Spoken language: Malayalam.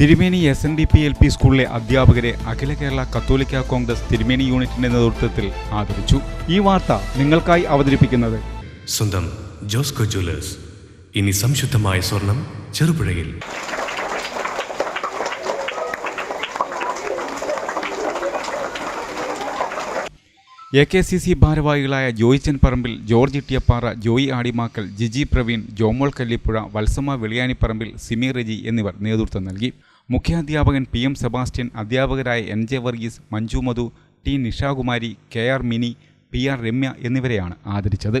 Thirumeni S N D P L P സ്കൂളിലെ അധ്യാപകരെ അഖില കേരള കത്തോലിക്ക കോൺഗ്രസ് തിരുമേനി യൂണിറ്റിന്റെ നേതൃത്വത്തിൽ ആദരിച്ചു. ഈ വാർത്ത നിങ്ങൾക്കായി അവതരിപ്പിക്കുന്നത് സ്വന്തം ജോസ്കോ ജ്വല്ലേഴ്സ്. ഇനി സംശുദ്ധമായ സ്വർണം ചെറുപുഴയിൽ. എ കെ സി സി ഭാരവാഹികളായ ജോയിച്ചൻ പറമ്പിൽ ജോർജ് ഇട്ടിയപ്പാറ ജോയി ആടിമാക്കൽ ജിജി പ്രവീൺ ജോമോൾ കല്ലിപ്പുഴ വത്സമ വെളിയാനിപ്പറമ്പിൽ സിമി റെജി എന്നിവർ നേതൃത്വം നൽകി. മുഖ്യാധ്യാപകൻ പി എം സെബാസ്റ്റ്യൻ അധ്യാപകരായ N J Varghese Manju Madhu T Nishakumari K R Mini P R Ramya എന്നിവരെയാണ് ആദരിച്ചത്.